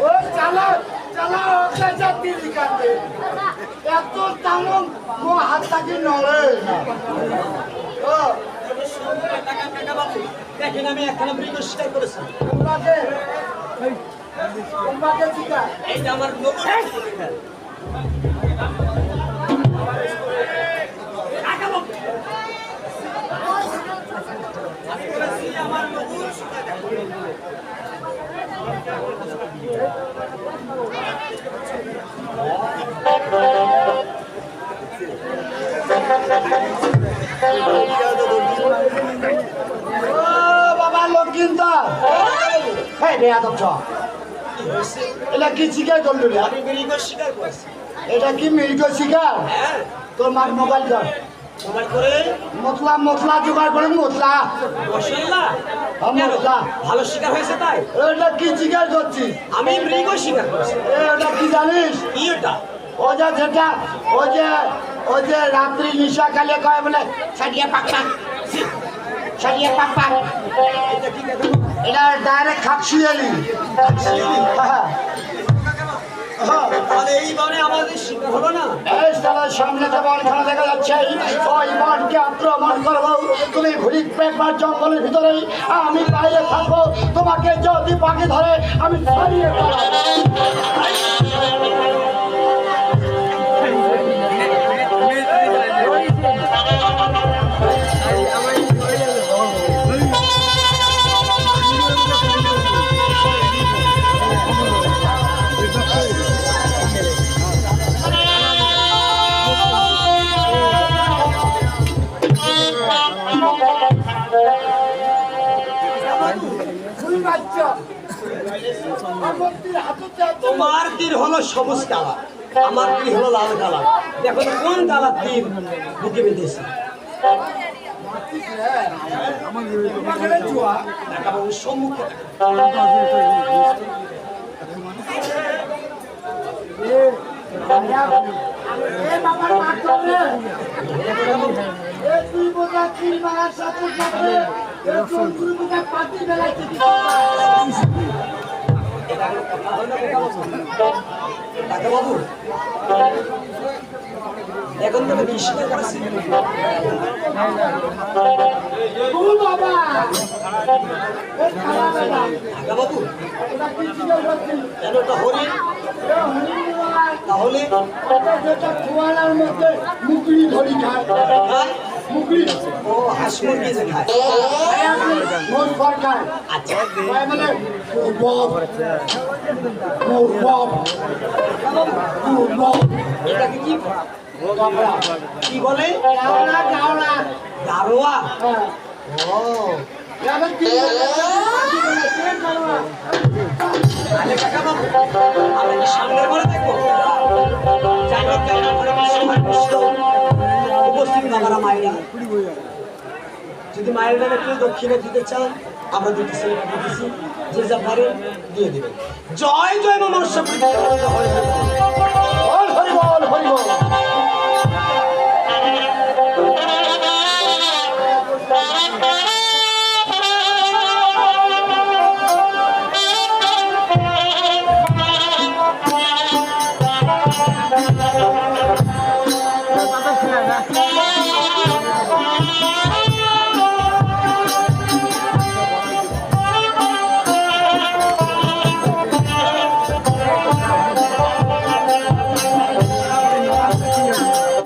ও চালা চালা ওকে জাতি লিখাতে এত তামন মো হাত থাকি নড়ে ও দেখেন আমি একখানা মৃগ শিকার করেছি তোমাকে তোমাকে শিখা এইটা আমার নতুন টাকা বাবু আমি করেছি আমার নতুন শিকার বাবা লক্ষ্মীন্দর হ্যাঁ রে আদম হয়েছে এটা কি শিকার? করলি এটা কি মৃগ শিকার? হ্যাঁ। তোর মার মোবাইল কর মোবাইল করে? মশলা মশলা জোগাড় করে মশলা। মশলা? মশলা। ভালো শিকার হয়েছে তাই? এটা কি শিকার করছিস? আমি মৃগ শিকার করেছি। ওটা কি জানিস? কি ওটা ও যে যেটা ওই যে ওই যে রাত্রি নিশা কালে কয় বলে সারিয়া পাক পাক সারিয়া পাক পাক। এটা ডাইরেক্ট খাকসিয়ালি হ্যাঁ। তাহলে আমাদের শিকার হলো না? সামনে তো ওই বনকে আক্রমণ করব। তুমি ঘুরি পেপার জঙ্গলের ভিতরে আমি বাইরে থাকব। তোমাকে যদি পাখি ধরে, আমি তোমার তীর হলো সবুজ কালার আমার তীর হলো লাল কালার। দেখো কোন কালার তীর বুকে বেঁধেছে সম্মুখে এ বাবার বোঝা তিন সাথে সাথে বোঝা পাতি এখন তো ও বাবা! কেন তাহলে? এটা মধ্যে মুকড়ি ধরি খায়। ও হাঁস আচ্ছা কি বলে হ্যাঁ ও আরে কাকা বাবু আমি কি দেখব হোক করে কষ্ট বই মায়েরা যদি মায়ের নামে কেউ দক্ষিণে দিতে চান, আমরা দিতেছি দিতেছি, যে যা পারে দিয়ে দেবেন। জয় জয় মনুষ্য বল